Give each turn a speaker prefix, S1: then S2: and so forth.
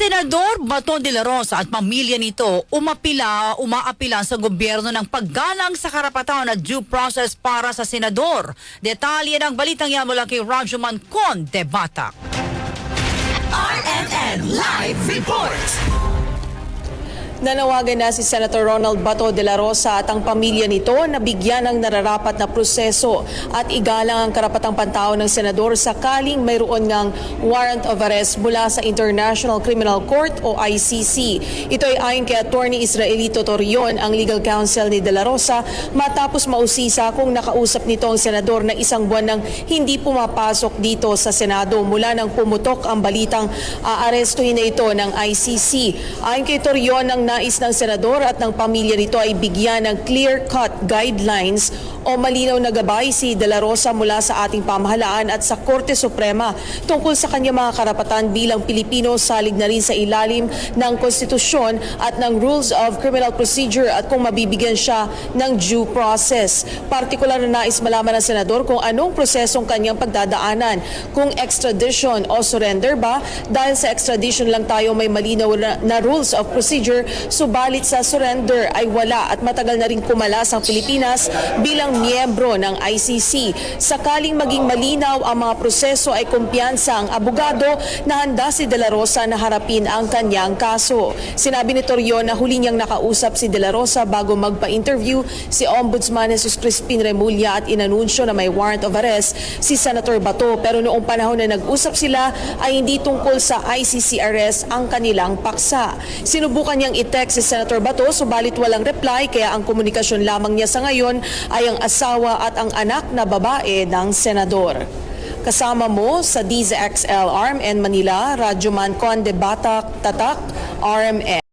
S1: Senador Bato de la Rosa at pamilya nito umapila, umaapilan sa gobyerno ng paggalang sa karapatan at due process para sa senador. Detalye ng balitang yan mula kay Rajuman Con de Batak.
S2: RNN Live Report!
S3: Nanawagan na si Senator Ronald Bato de la Rosa at ang pamilya nito na bigyan ng nararapat na proseso at igalang ang karapatang pantao ng senador sakaling mayroon ngang warrant of arrest mula sa International Criminal Court o ICC. Ito ay ayon kay Attorney Israelito Torion, ang legal counsel ni de la Rosa, matapos mausisa kung nakausap nito ang senador na isang buwan nang hindi pumapasok dito sa Senado mula nang pumutok ang balitang aarestuhin na ito ng ICC. Ayon kay Torion, ang nais ng senador at ng pamilya nito ay bigyan ng clear-cut guidelines o malinaw na gabay si De La Rosa mula sa ating pamahalaan at sa Korte Suprema tungkol sa kanyang mga karapatan bilang Pilipino salig na rin sa ilalim ng konstitusyon at ng rules of criminal procedure at kung mabibigyan siya ng due process. Partikular na nais malaman ng senador kung anong prosesong kanyang pagdadaanan, kung extradition o surrender ba dahil sa extradition lang tayo may malinaw na, na rules of procedure subalit sa surrender ay wala at matagal na rin kumalas ang Pilipinas bilang miyembro ng ICC. Sakaling maging malinaw ang mga proseso ay kumpiyansa ang abogado na handa si De La Rosa na harapin ang kanyang kaso. Sinabi ni Torion na huli niyang nakausap si De La Rosa bago magpa-interview si Ombudsman Jesus Crispin Remulla at inanunsyo na may warrant of arrest si Senator Bato pero noong panahon na nag-usap sila ay hindi tungkol sa ICC arrest ang kanilang paksa. Sinubukan niyang i-text si Senator Bato subalit walang reply kaya ang komunikasyon lamang niya sa ngayon ay ang asawa at ang anak na babae ng senador. Kasama mo sa DZXL Arm and Manila, Radyo Man Conde Batak, Tatak, RMN.